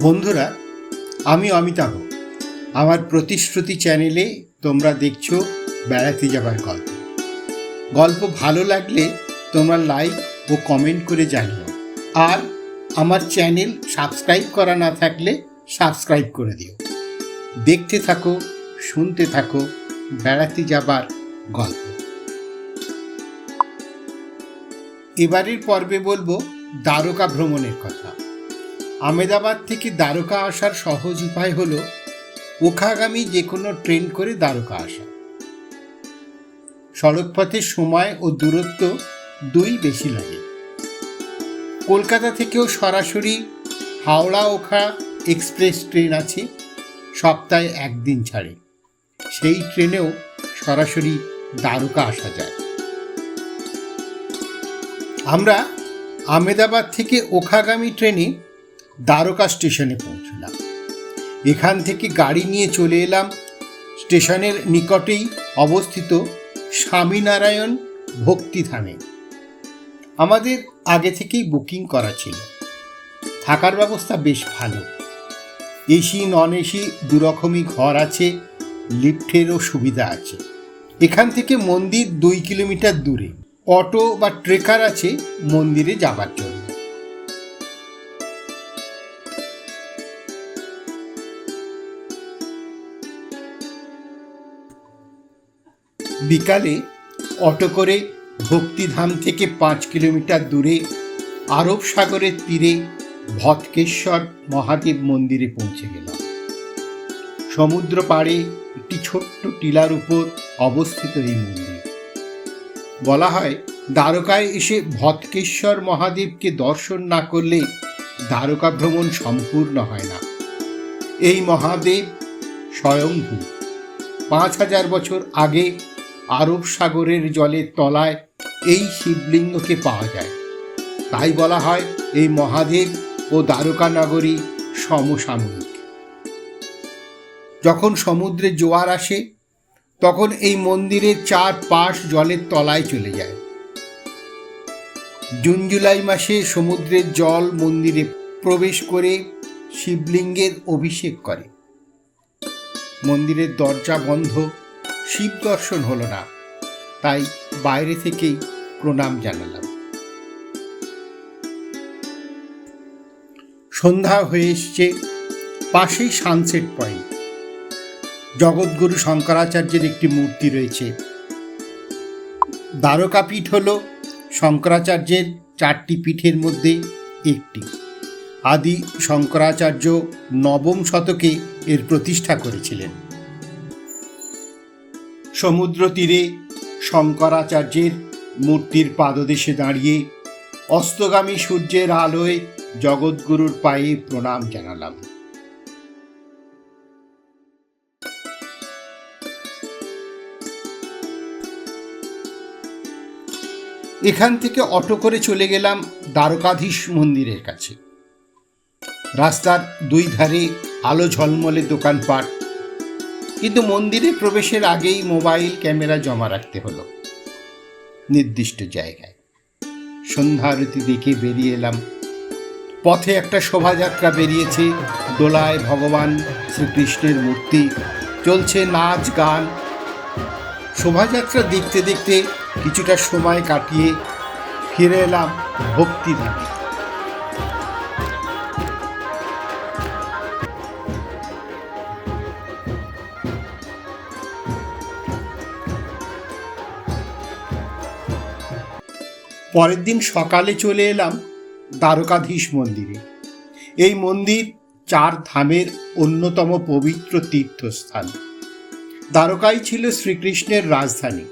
বন্ধুরা আমি অমিতাভ। আমার প্রতিশ্রুতি চ্যানেলে তোমরা দেখছ বেড়াতে যাবার গল্প। গল্প ভালো লাগলে তোমরা লাইক ও কমেন্ট করে জানিও। আর আমার চ্যানেল সাবস্ক্রাইব করা না থাকলে সাবস্ক্রাইব করে দিও। দেখতে থাকো, শুনতে থাকো বেড়াতে যাবার গল্প। এবারের পর্বে বলব দ্বারকা ভ্রমণের কথা। আমেদাবাদ থেকে দ্বারকা আসার সহজ উপায় হল ওখাগামী যে কোনো ট্রেন করে দ্বারকা আসা। সড়কপথে সময় ও দূরত্ব দুই বেশি লাগে। কলকাতা থেকেও সরাসরি হাওড়া ওখা এক্সপ্রেস ট্রেন আছে, সপ্তাহে একদিন ছাড়ে। সেই ট্রেনেও সরাসরি দ্বারকা আসা যায়। আমরা আমেদাবাদ থেকে ওখাগামী ট্রেনে দ্বারকা স্টেশনে পৌঁছলাম। এখান থেকে গাড়ি নিয়ে চলে এলাম স্টেশনের নিকটেই অবস্থিত স্বামীনারায়ণ ভক্তিধামে আমাদের আগে থেকেই বুকিং করা ছিল। থাকার ব্যবস্থা বেশ ভালো। এসি নন এসি দুরকমই ঘর আছে, লিফটেরও সুবিধা আছে। এখান থেকে মন্দির দুই কিলোমিটার দূরে। অটো বা ট্রেকার আছে মন্দিরে যাবার জন্য। বিকালে অটো করে ভক্তিধাম থেকে পাঁচ কিলোমিটার দূরে আরব সাগরের তীরে ভটকেশ্বর মহাদেব মন্দিরে পৌঁছে গেলাম। সমুদ্র পাড়ে একটি ছোট্ট টিলার উপর অবস্থিত এই মন্দির। বলা হয়, দ্বারকায় এসে ভটকেশ্বর মহাদেবকে দর্শন না করলে দ্বারকা ভ্রমণ সম্পূর্ণ হয় না। এই মহাদেব স্বয়ংভূ। পাঁচ হাজার বছর আগে আরব সাগরের জলের তলায় এই শিবলিঙ্গকে পাওয়া যায়। তাই বলা হয় এই মহাদেব ও দ্বারকা নগরী সমসাময়িক। যখন সমুদ্রে জোয়ার আসে, তখন এই মন্দিরের চার পাশ জলের তলায় চলে যায়। জুন জুলাই মাসে সমুদ্রের জল মন্দিরে প্রবেশ করে শিবলিঙ্গের অভিষেক করে। মন্দিরের দরজা বন্ধ শিব দর্শন হলো না। তাই বাইরে থেকেই প্রণাম জানালাম। সন্ধ্যা হয়ে এসছে, পাশেই সানসেট পয়েন্ট জগৎগুরু শঙ্করাচার্যের একটি মূর্তি রয়েছে। দ্বারকা পীঠ হল শঙ্করাচার্যের চারটি পীঠের মধ্যে একটি। আদি শঙ্করাচার্য নবম শতকে এর প্রতিষ্ঠা করেছিলেন। সমুদ্র তীরে শঙ্করাচার্যের মূর্তির পাদদেশে দাঁড়িয়ে অস্তগামী সূর্যের আলোয় জগৎগুরুর পায়ে প্রণাম জানালাম। এখান থেকে অটো করে চলে গেলাম দ্বারকাধীশ মন্দিরের কাছে। রাস্তার দুই ধারে আলো ঝলমলে দোকানপাট কিন্তু মন্দিরে প্রবেশের আগেই মোবাইল, ক্যামেরা জমা রাখতে হলো। নির্দিষ্ট জায়গায়। সন্ধ্যা আরতি দেখে বেরিয়ে এলাম। পথে একটা শোভাযাত্রা বেরিয়েছে। দোলায় ভগবান শ্রীকৃষ্ণের মূর্তি। চলছে নাচ, গান। শোভাযাত্রা দেখতে দেখতে কিছুটা সময় কাটিয়ে ফিরে এলাম ভক্তিধামে। পরের দিন সকালে চলে এলাম দ্বারকাধীশ মন্দিরে। এই মন্দির চার ধামের অন্যতম পবিত্র তীর্থস্থান। দ্বারকাই ছিল শ্রীকৃষ্ণের রাজধানী।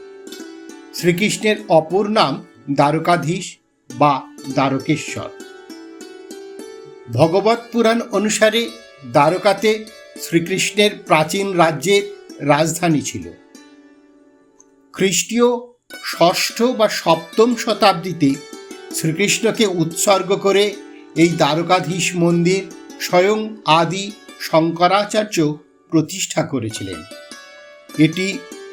শ্রীকৃষ্ণের অপর নাম দ্বারকাধীশ বা দ্বারকেশ্বর। ভগবত পুরাণ অনুসারে দ্বারকাতে শ্রীকৃষ্ণের প্রাচীন রাজ্যের রাজধানী ছিল। খ্রিস্টীয় ষষ্ঠ বা সপ্তম শতাব্দীতে শ্রীকৃষ্ণকে উৎসর্গ করে এই দ্বারকাধীশ মন্দির স্বয়ং আদি শঙ্করাচার্য প্রতিষ্ঠা করেছিলেন। এটি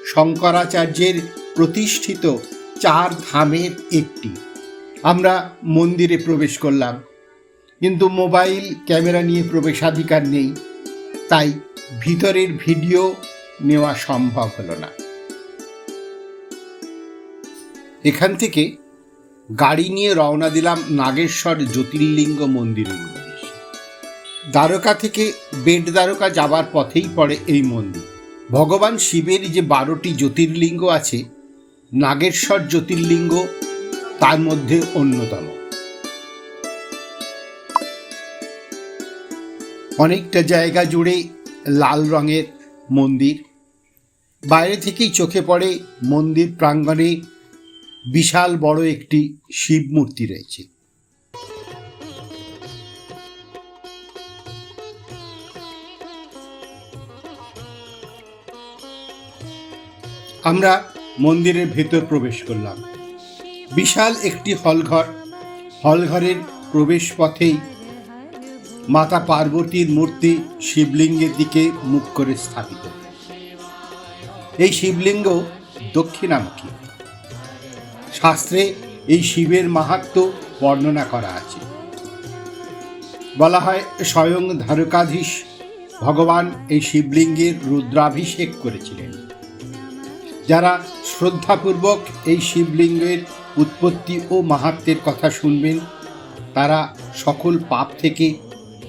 শঙ্করাচার্যের প্রতিষ্ঠিত চার ধামের একটি। আমরা মন্দিরে প্রবেশ করলাম, কিন্তু মোবাইল, ক্যামেরা নিয়ে প্রবেশাধিকার নেই, তাই ভিতরের ভিডিও নেওয়া সম্ভব হলো না। এখান থেকে গাড়ি নিয়ে রওনা দিলাম নাগেশ্বর জ্যোতির্লিঙ্গ মন্দিরের উদ্দেশ্যে। দ্বারকা থেকে বেড দ্বারকা যাবার পথেই পড়ে এই মন্দির। ভগবান শিবের যে বারোটি জ্যোতির্লিঙ্গ আছে, নাগেশ্বর জ্যোতির্লিঙ্গ তার মধ্যে অন্যতম। অনেকটা জায়গা জুড়ে লাল রঙের মন্দির। বাইরে থেকেই চোখে পড়ে মন্দির প্রাঙ্গণে বিশাল বড় একটি শিব মূর্তি রয়েছে। আমরা মন্দিরের ভেতর প্রবেশ করলাম। বিশাল একটি হলঘর। হলঘরের প্রবেশ পথেই মাতা পার্বতীর মূর্তি শিবলিঙ্গের দিকে মুখ করে স্থাপিত। এই শিবলিঙ্গ দক্ষিণামুখী। শাস্ত্রে এই শিবের মাহাত্ম বর্ণনা করা আছে। বলা হয়, স্বয়ং ধারকাধীশ ভগবান এই শিবলিঙ্গের রুদ্রাভিষেক করেছিলেন। যারা শ্রদ্ধাপূর্বক এই শিবলিঙ্গের উৎপত্তি ও মাহাত্মের কথা শুনবেন, তারা সকল পাপ থেকে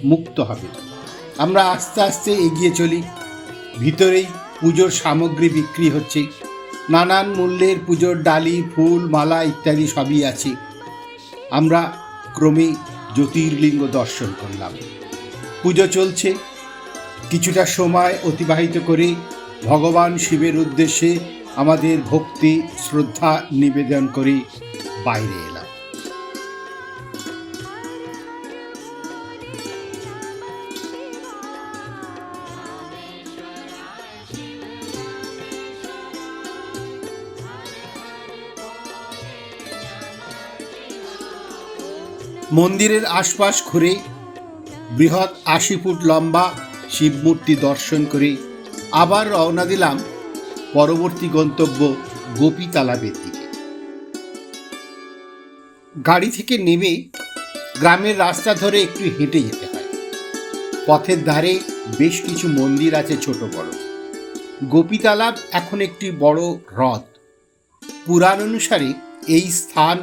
মুক্ত হবে। আমরা আস্তে আস্তে এগিয়ে চলি। ভিতরেই পুজোর সামগ্রী বিক্রি হচ্ছে। নানান মূল্যের পুজোর ডালি, ফুল, মালা ইত্যাদি সবই আছে। আমরা ক্রমে জ্যোতির্লিঙ্গ দর্শন করলাম। পুজো চলছে। কিছুটা সময় অতিবাহিত করে ভগবান শিবের উদ্দেশ্যে আমাদের ভক্তি, শ্রদ্ধা নিবেদন করে বাইরে এলাম। মন্দিরের আশপাশ ঘুরে বৃহৎ আশি ফুট লম্বা শিব মূর্তি দর্শন করে আবার রওনা দিলাম পরবর্তী গন্তব্য গোপী তালাবের দিকে গাড়ি থেকে নেমে গ্রামের রাস্তা ধরে একটু হেঁটে যেতে হয়। পথের ধারে বেশ কিছু মন্দির আছে ছোট বড়। গোপী তালাব এখন একটি বড় হ্রদ। পুরাণ অনুসারে এই স্থান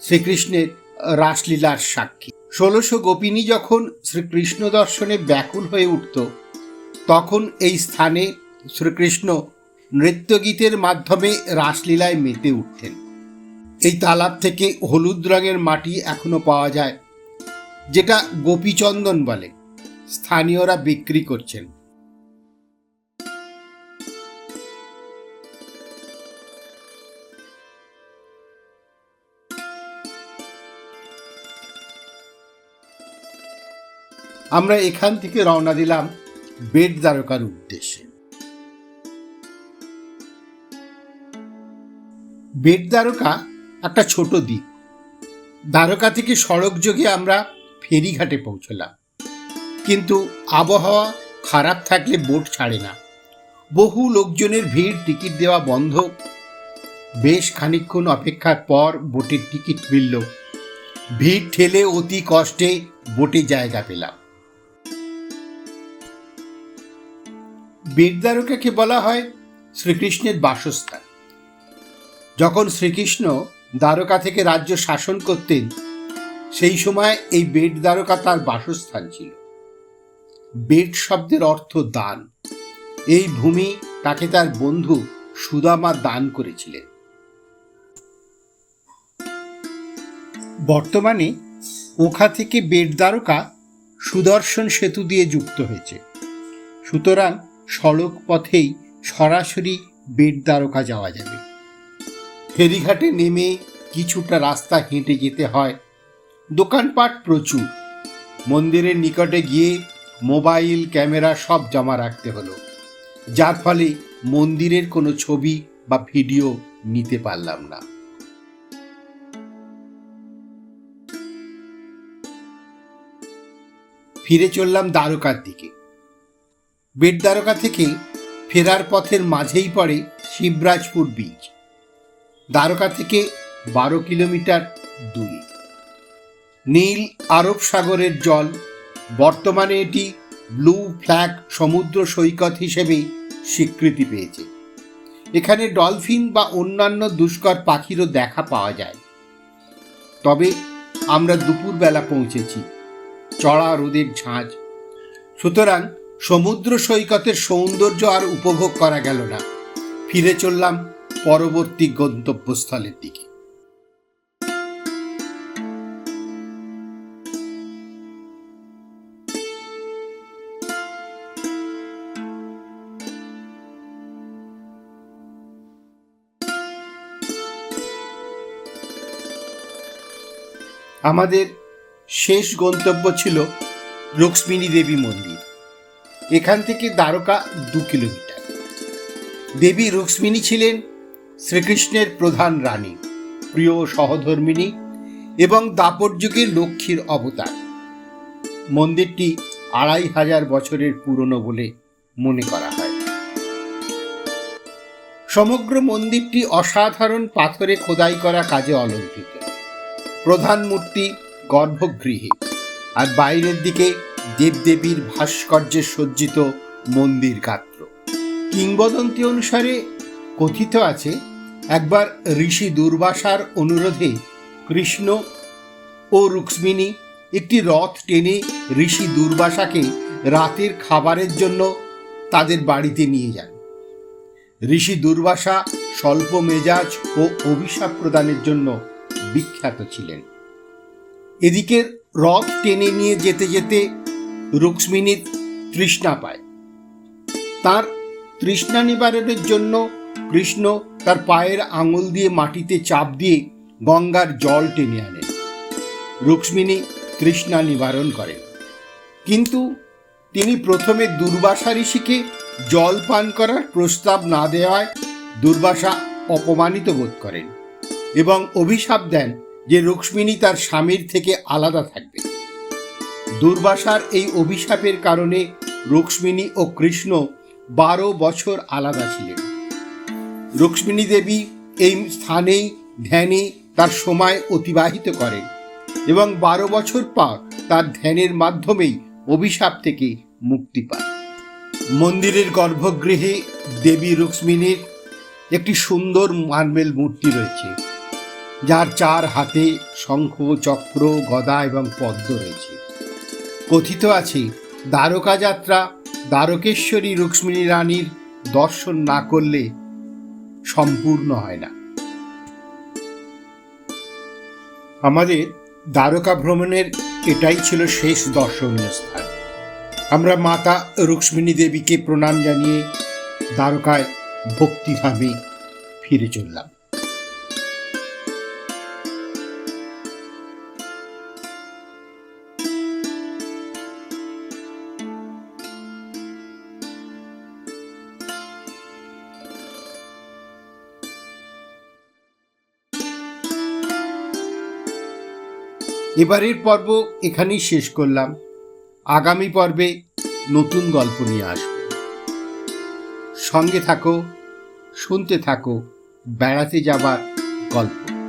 শ্রীকৃষ্ণের রাসলীলার সাক্ষী। ষোলশো গোপিনী যখন শ্রীকৃষ্ণ দর্শনে ব্যাকুল হয়ে উঠত, তখন এই স্থানে শ্রীকৃষ্ণ নৃত্যগীতের মাধ্যমে রাসলীলায় মেতে উঠতেন। এই তালাব থেকে হলুদ রঙের মাটি এখনও পাওয়া যায়, যেটা গোপীচন্দন বলে। স্থানীয়রা বিক্রি করছেন। আমরা এখান থেকে রওনা দিলাম বেড দ্বারকার উদ্দেশ্যে। বেড দ্বারকা একটা ছোট দ্বীপ। দ্বারকা থেকে সড়ক যোগে আমরা ফেরিঘাটে পৌঁছলাম। কিন্তু আবহাওয়া খারাপ থাকলে বোট ছাড়ে না। বহু লোকজনের ভিড় টিকিট দেওয়া বন্ধ। বেশ খানিকক্ষণ অপেক্ষার পর বোটের টিকিট মিলল। ভিড় ঠেলে অতি কষ্টে বোটে জায়গা পেলাম। বেদদ্বারকাকে বলা হয়? শ্রীকৃষ্ণের বাসস্থান। যখন শ্রীকৃষ্ণ দ্বারকা থেকে রাজ্য শাসন করতেন, সেই সময় এই বেট দ্বারকা তার বাসস্থান ছিল। বেট শব্দের অর্থ দান। এই ভূমি তাকে তার বন্ধু সুদামা দান করেছিলেন। বর্তমানে ওখা থেকে বেট দ্বারকা সুদর্শন সেতু দিয়ে যুক্ত হয়েছে। সুতরাং সড়ক পথেই সরাসরি বেড দ্বারকা যাওয়া যাবে। ফেরিঘাটে নেমে কিছুটা রাস্তা হেঁটে যেতে হয়। দোকানপাট প্রচুর। মন্দিরের নিকটে গিয়ে মোবাইল, ক্যামেরা সব জমা রাখতে হলো। যার ফলে মন্দিরের কোনো ছবি বা ভিডিও নিতে পারলাম না। ফিরে চললাম দ্বারকার দিকে। বেড দ্বারকা থেকে ফেরার পথের মাঝেই পড়ে শিবরাজপুর বীচ দ্বারকা থেকে বারো কিলোমিটার দূরে। নীল আরব সাগরের জল বর্তমানে এটি ব্লু ফ্ল্যাগ সমুদ্র সৈকত হিসেবে স্বীকৃতি পেয়েছে। এখানে ডলফিন বা অন্যান্য দুষ্কর পাখিরও দেখা পাওয়া যায়। তবে আমরা দুপুরবেলা পৌঁছেছি, চড়া রোদের ঝাঁঝ সুতরাং সমুদ্র সৈকতের সৌন্দর্য আর উপভোগ করা গেল না। ফিরে চললাম পরবর্তী গন্তব্যস্থলের দিকে। আমাদের শেষ গন্তব্য ছিল রুক্মিণী দেবী মন্দির। এখান থেকে দ্বারকা দু কিলোমিটার। দেবী রুক্মিণী ছিলেন শ্রীকৃষ্ণের প্রধান রানী, প্রিয় সহধর্মিণী এবং দাপর লক্ষ্মীর অবতার। মন্দিরটি আড়াই হাজার বছরের পুরনো বলে মনে করা হয়। সমগ্র মন্দিরটি অসাধারণ পাথরে খোদাই করা কাজে অলঙ্কৃত। প্রধান মূর্তি গর্ভগৃহে, আর বাইরের দিকে দেবদেবীর ভাস্কর্যে সজ্জিত মন্দির গাত্র। কিংবদন্তি অনুসারে কথিত আছে, একবার ঋষি দুর্বাসার অনুরোধে কৃষ্ণ ও রুক্মিণী একটি রথ টেনে ঋষি দুর্বাসাকে রাতের খাবারের জন্য তাদের বাড়িতে নিয়ে যান। ঋষি দুর্বাসা স্বল্প মেজাজ ও অভিশাপ প্রদানের জন্য বিখ্যাত ছিলেন। এদিকে রথ টেনে নিয়ে যেতে যেতে রুক্মিণীর তৃষ্ণা পায়। তার তৃষ্ণা নিবারণের জন্য কৃষ্ণ তার পায়ের আঙুল দিয়ে মাটিতে চাপ দিয়ে গঙ্গার জল টেনে আনেন রুক্মিণী তৃষ্ণা নিবারণ করেন কিন্তু তিনি প্রথমে দুর্বাসা ঋষিকে জল পান করার প্রস্তাব না দেওয়ায় দুর্বাসা অপমানিত বোধ করেন এবং অভিশাপ দেন যে রুক্মিণী তার স্বামীর থেকে আলাদা থাকবে দুর্বাসার এই অভিশাপের কারণে রুক্মিণী ও কৃষ্ণ বারো বছর আলাদা ছিলেন। রুক্মিণী দেবী এই স্থানেই ধ্যানে তার সময় অতিবাহিত করেন এবং বারো বছর পর তার ধ্যানের মাধ্যমেই অভিশাপ থেকে মুক্তি পায়। মন্দিরের গর্ভগৃহে দেবী রুক্মিণীর একটি সুন্দর মার্বেল মূর্তি রয়েছে, যার চার হাতে শঙ্খ, চক্র, গদা এবং পদ্ম রয়েছে। কথিত আছে দ্বারকা যাত্রা দ্বারকেশ্বরী রুক্মিণী রানীর দর্শন না করলে সম্পূর্ণ হয় না। আমাদের দ্বারকা ভ্রমণের এটাই ছিল শেষ দর্শনীয় স্থান। আমরা মাতা রুক্মিণী দেবীকে প্রণাম জানিয়ে দ্বারকায় ভক্তিধামে ফিরে চললাম। এবারের পর্ব এখানেই শেষ করলাম। আগামী পর্বে নতুন গল্প নিয়ে আসব। সঙ্গে থাকো, শুনতে থাকো, বেড়াতে যাবার গল্প।